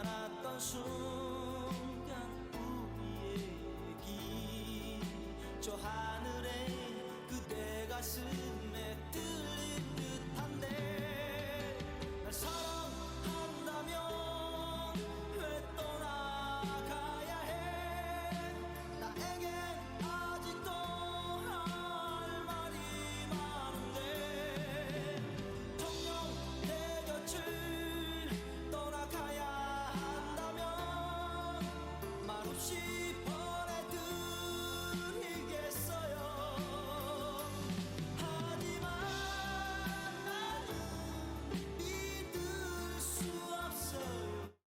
알았던 순간 우리의 얘기 저